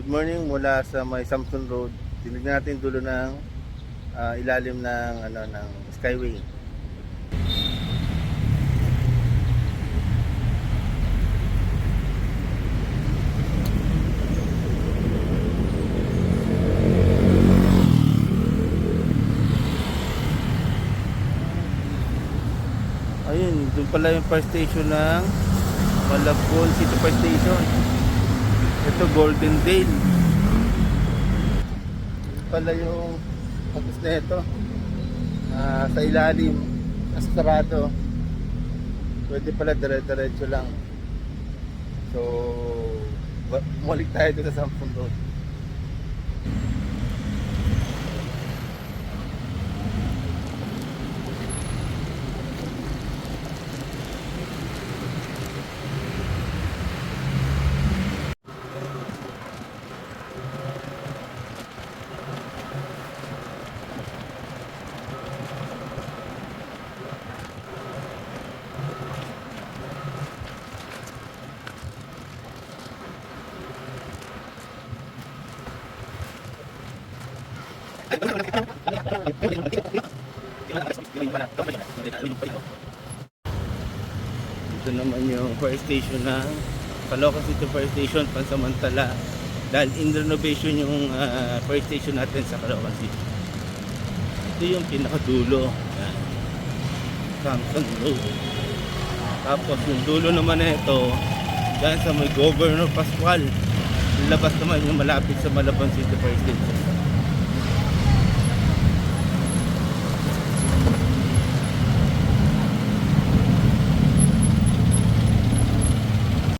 Good morning mula sa may Samson Road. Tinignan natin dulo ng ah, ilalim ng ano ng Skyway. Ayun, doon pala yung fire station ng Malabon City Fire Station. Ito Golden Dale. Pala yung tapos na ito. Ah, sa ilalim, astarado. Pwede pala dire-diretso lang. So, ba- bumalik tayo sa Sampung Road. Ito naman yung fire station ng Caloocan City Fire Station pansamantala dahil in renovation yung ah, fire station natin sa Caloocan City. Ito yung pinakadulo. Samson Road. Tapos yung dulo naman na ito, dyan sa may Governor Pascual. Yung labas naman yung malapit sa Malabon City Fire Station.